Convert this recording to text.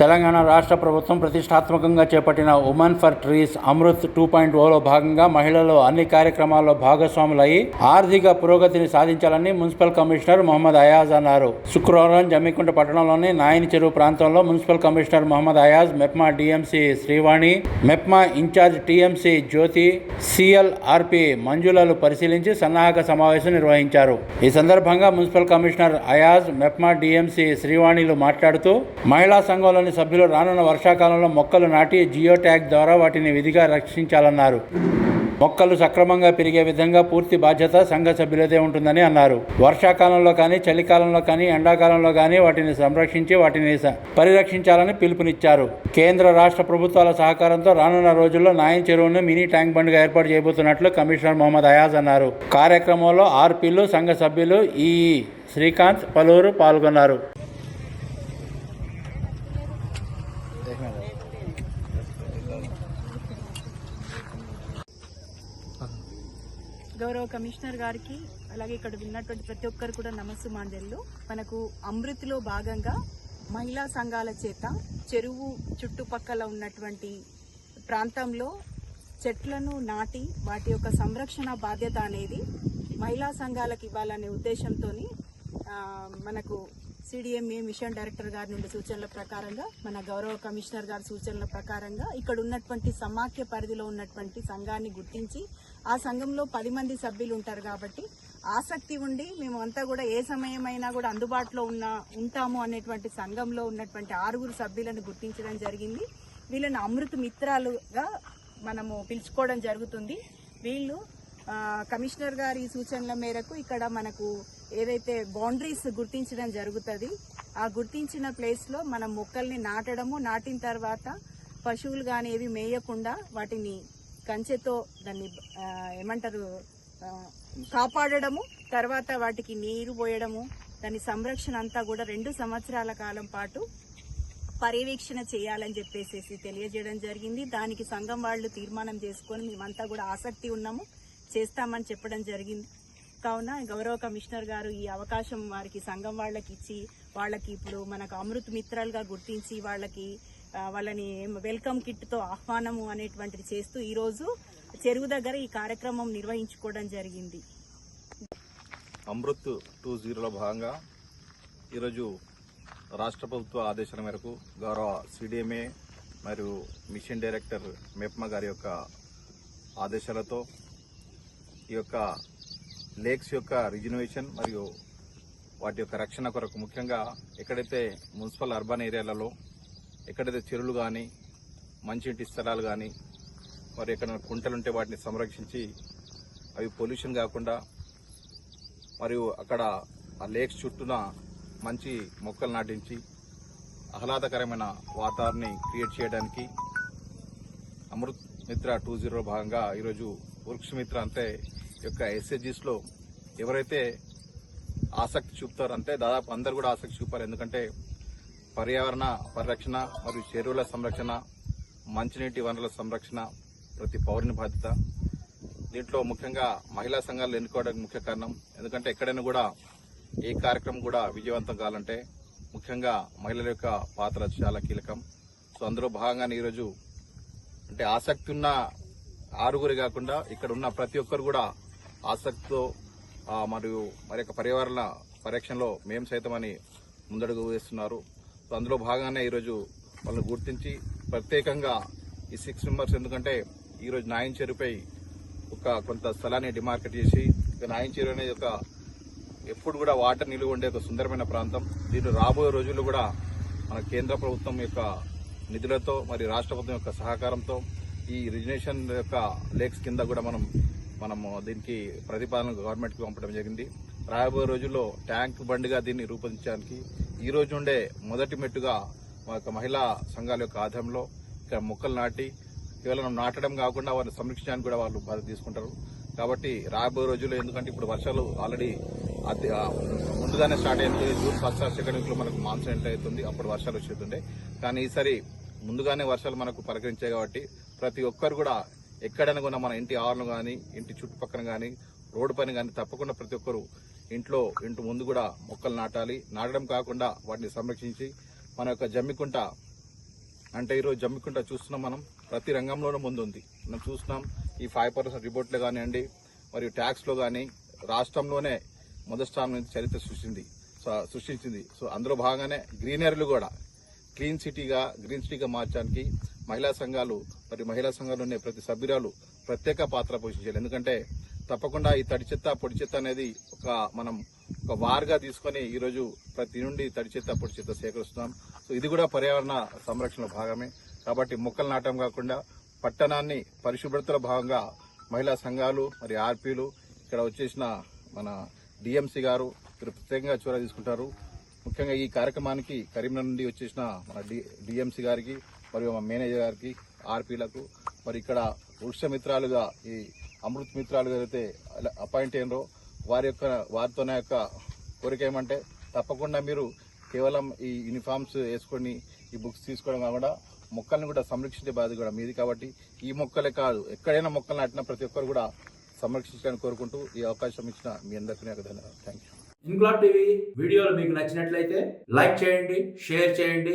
తెలంగాణ రాష్ట్ర ప్రభుత్వం ప్రతిష్టాత్మకంగా చేపట్టిన women for trees Amrut two point Ola భాగంగా మహిళలు అన్ని కార్యక్రమాల్లో భాగస్వాములై ఆర్థిక పురోగతిని సాధించాలని మున్సిపల్ కమిషనర్ మొహమ్మద్ అయాజ్ అన్నారు. శుక్రవారం జమ్మికుంట పట్టణంలోని నాయని చెరువు ప్రాంతంలో municipal commissioner Mohammed Ayaz MEPMA DMC Srivani MEPMA in charge TMC Jyothi CLRP మంజులాలు పరిశీలించి సన్నాహక సమావేశం నిర్వహించారు. ఈ సందర్భంగా municipal commissioner Ayaz MEPMA DMC శ్రీవాణిలు మాట్లాడుతూ మహిళా సంఘంలోని సభ్యులు రానున్న వర్షాకాలంలో మొక్కలు నాటి జియో ట్యాగ్ ద్వారా వాటిని విధిగా రక్షించాలన్నారు. మొక్కలు సక్రమంగా పెరిగే విధంగా పూర్తి బాధ్యత సంఘ సభ్యులదే ఉంటుందని అన్నారు. వర్షాకాలంలో కానీ చలికాలంలో కానీ ఎండాకాలంలో కానీ వాటిని సంరక్షించి వాటిని పరిరక్షించాలని పిలుపునిచ్చారు. కేంద్ర రాష్ట్ర ప్రభుత్వాల సహకారంతో రానున్న రోజుల్లో నాయన్ చెరువును మినీ ట్యాంక్ బండ్గా ఏర్పాటు చేయబోతున్నట్లు కమిషనర్ మొహమ్మద్ అయాజ్ అన్నారు. కార్యక్రమంలో ఆర్పీలు సంఘ సభ్యులు ఈ శ్రీకాంత్ పలువురు పాల్గొన్నారు. గౌరవ కమిషనర్ గారికి అలాగే ఇక్కడ ఉన్నటువంటి ప్రతి ఒక్కరు కూడా నమస్సు మాంజల్లు మనకు అమృత్లో భాగంగా మహిళా సంఘాల చేత చెరువు చుట్టుపక్కల ఉన్నటువంటి ప్రాంతంలో చెట్లను నాటి వాటి యొక్క సంరక్షణ బాధ్యత అనేది మహిళా సంఘాలకు ఇవ్వాలనే ఉద్దేశంతో మనకు సిడిఎంఏ మిషన్ డైరెక్టర్ గారి నుండి సూచనల ప్రకారంగా మన గౌరవ కమిషనర్ గారి సూచనల ప్రకారంగా ఇక్కడ ఉన్నటువంటి సమాఖ్య పరిధిలో ఉన్నటువంటి సంఘాన్ని గుర్తించి ఆ సంఘంలో పది మంది సభ్యులు ఉంటారు కాబట్టి ఆసక్తి ఉండి మేము అంతా కూడా ఏ సమయమైనా కూడా అందుబాటులో ఉన్న ఉంటాము అనేటువంటి సంఘంలో ఉన్నటువంటి ఆరుగురు సభ్యులను గుర్తించడం జరిగింది. వీళ్ళని అమృత మిత్రాలుగా మనము పిలుచుకోవడం జరుగుతుంది. వీళ్ళు కమిషనర్ గారి సూచనల మేరకు ఇక్కడ మనకు ఏదైతే బౌండరీస్ గుర్తించడం జరుగుతుంది ఆ గుర్తించిన ప్లేస్లో మనం మొక్కల్ని నాటడము నాటిన తర్వాత పశువులు కానీ ఏవి మేయకుండా వాటిని కంచెతో దాన్ని ఏమంటారు కాపాడడము తర్వాత వాటికి నీరు పోయడము దాని సంరక్షణ అంతా కూడా రెండు సంవత్సరాల కాలం పాటు పర్యవేక్షణ చేయాలని చెప్పేసి తెలియజేయడం జరిగింది. దానికి సంఘం వాళ్ళు తీర్మానం చేసుకొని మేమంతా కూడా ఆసక్తి ఉన్నాము. చేస్తామని చెప్పడం జరిగింది. కావున గౌరవ కమిషనర్ గారు ఈ అవకాశం వారికి సంఘం వాళ్ళకి ఇచ్చి వాళ్ళకి ఇప్పుడు మనకు అమృత్ మిత్రాలుగా గుర్తించి వాళ్ళకి వాళ్ళని వెల్కమ్ కిట్తో ఆహ్వానము అనేటువంటిది చేస్తూ ఈరోజు చెరువు దగ్గర ఈ కార్యక్రమం నిర్వహించుకోవడం జరిగింది. అమృత్ టూ జీరోలో భాగంగా ఈరోజు రాష్ట్ర ప్రభుత్వ ఆదేశాల మేరకు గౌరవ సిడిఎంఏ మరియు మిషన్ డైరెక్టర్ మెప్మా గారి యొక్క ఆదేశాలతో ఈ యొక్క లేక్స్ యొక్క రిజినవేషన్ మరియు వాటి యొక్క రక్షణ కొరకు ముఖ్యంగా ఎక్కడైతే మున్సిపల్ అర్బన్ ఏరియాలలో ఎక్కడైతే చెరువులు కానీ మంచినీటి స్థలాలు కానీ మరి ఎక్కడ కుంటలుంటే వాటిని సంరక్షించి అవి పొల్యూషన్ కాకుండా మరియు అక్కడ ఆ లేక్స్ చుట్టూన మంచి మొక్కలు నాటించి ఆహ్లాదకరమైన వాతావరణాన్ని క్రియేట్ చేయడానికి అమృత్ మిత్ర టూ జీరో భాగంగా ఈరోజు వృక్షమిత్ర అంటే యొక్క ఎస్ఎస్జీస్లో ఎవరైతే ఆసక్తి చూపుతారు అంటే దాదాపు అందరు కూడా ఆసక్తి చూపారు. ఎందుకంటే పర్యావరణ పరిరక్షణ మరియు చెరువుల సంరక్షణ మంచినీటి వనరుల సంరక్షణ ప్రతి పౌరుని బాధ్యత. దీంట్లో ముఖ్యంగా మహిళా సంఘాలు ఎన్నుకోవడానికి ముఖ్య కారణం. ఎందుకంటే ఎక్కడైనా కూడా ఏ కార్యక్రమం కూడా విజయవంతం కావాలంటే ముఖ్యంగా మహిళల యొక్క పాత్ర చాలా కీలకం. సో అందులో భాగంగానే ఈరోజు అంటే ఆసక్తి ఉన్న ఆరుగురి కాకుండా ఇక్కడ ఉన్న ప్రతి ఒక్కరు కూడా ఆసక్తితో మరియు మరి యొక్క పర్యావరణ పరిరక్షణలో మేము సైతమని ముందడుగు వేస్తున్నారు. సో అందులో భాగంగానే ఈరోజు వాళ్ళని గుర్తించి ప్రత్యేకంగా ఈ సిక్స్ మెంబర్స్ ఎందుకంటే ఈరోజు నాయన్ చెరుపై ఒక కొంత స్థలాన్ని డిమార్కెట్ చేసి ఇక నాయన్ చెరువు అనేది ఒక ఎప్పుడు కూడా వాటర్ నిలువ ఉండే ఒక సుందరమైన ప్రాంతం. దీంట్లో రాబోయే రోజుల్లో కూడా మన కేంద్ర ప్రభుత్వం యొక్క నిధులతో మరి రాష్ట్ర ప్రభుత్వం యొక్క సహకారంతో ఈ రిజినేషన్ యొక్క లేక్స్ కింద కూడా మనం మనము దీనికి ప్రతిపాదన గవర్నమెంట్కి పంపడం జరిగింది. రాబోయే రోజుల్లో ట్యాంక్ బండిగా దీన్ని రూపొందించడానికి ఈ రోజు నుండే మొదటి మెట్టుగా మా యొక్క మహిళా సంఘాల యొక్క ఆధ్వర్యంలో ఇక్కడ మొక్కలు నాటి కేవలం నాటడం కాకుండా వారిని సంరక్షించడానికి కూడా వాళ్ళు బాధ్యత తీసుకుంటారు. కాబట్టి రాబోయే రోజుల్లో ఎందుకంటే ఇప్పుడు వర్షాలు ఆల్రెడీ ముందుగానే స్టార్ట్ అయింది. జూన్ ఫస్ట్ సెకండ్ వీక్లో మనకు మాన్సూన్ ఎంటర్ అవుతుంది. అప్పుడు వర్షాలు వచ్చేస్తుండే. కానీ ఈసారి ముందుగానే వర్షాలు మనకు పరికరించాయి కాబట్టి ప్రతి ఒక్కరు కూడా ఎక్కడైనా కూడా మన ఇంటి ఆవరణ కానీ ఇంటి చుట్టుపక్కన కానీ రోడ్డు పైన కానీ తప్పకుండా ప్రతి ఒక్కరు ఇంట్లో ఇంటి ముందు కూడా మొక్కలు నాటాలి. నాటడం కాకుండా వాటిని సంరక్షించి మన యొక్క జమ్మికుంట అంటే ఈరోజు జమ్మికుంట చూస్తున్నాం మనం. ప్రతి రంగంలోనూ ముందుంది. మనం చూస్తున్నాం ఈ ఫైవ్ పర్సెంట్ రిపోర్ట్లో కానివ్వండి మరియు ట్యాక్స్లో కానీ రాష్ట్రంలోనే మొదటి స్థానం నుంచి చరిత్ర సృష్టింది. సో సృష్టించింది. సో అందులో భాగంగానే గ్రీనరీలు కూడా. క్లీన్ సిటీగా గ్రీన్ సిటీగా మార్చడానికి మహిళా సంఘాలు మరి మహిళా సంఘాలు ఉండే ప్రతి సభ్యురాలు ప్రత్యేక పాత్ర పోషించాలి. ఎందుకంటే తప్పకుండా ఈ తడి చెత్త పొడి చెత్త అనేది ఒక మనం ఒక వార్గా తీసుకొని ఈరోజు ప్రతి నుండి తడి చెత్త పొడి చెత్త సేకరిస్తున్నాం. సో ఇది కూడా పర్యావరణ సంరక్షణ భాగమే. కాబట్టి మొక్కలు నాటం కాకుండా పట్టణాన్ని పరిశుభ్రతలో భాగంగా మహిళా సంఘాలు మరి ఆర్పీలు ఇక్కడ వచ్చేసిన మన డిఎంసీ గారు మీరు ప్రత్యేకంగా చొరవ తీసుకుంటారు. ముఖ్యంగా ఈ కార్యక్రమానికి కరీంనగర్ నుండి వచ్చేసిన మన డిఎంసీ గారికి మరియు మా మేనేజర్ గారికి ఆర్పీలకు మరి ఇక్కడ వృక్ష మిత్రాలుగా ఈ అమృత్ మిత్రాలుగా అయితే అపాయింట్ అయినరో వారి యొక్క వారితోనే యొక్క కోరిక ఏమంటే తప్పకుండా మీరు కేవలం ఈ యూనిఫామ్స్ వేసుకొని ఈ బుక్స్ తీసుకోవడం కాకుండా మొక్కల్ని కూడా సంరక్షించే బాధ్యత కూడా మీది కాబట్టి ఈ మొక్కలే కాదు ఎక్కడైనా మొక్కలు నాటిన ప్రతి ఒక్కరు కూడా సంరక్షించాలని కోరుకుంటూ ఈ అవకాశం ఇచ్చిన మీ అందరికీ నాకు ధన్యవాదాలు. థ్యాంక్ యూ ఇంక్లాబ్ టీవీ వీడియోలు మీకు నచ్చినట్లయితే లైక్ చేయండి షేర్ చేయండి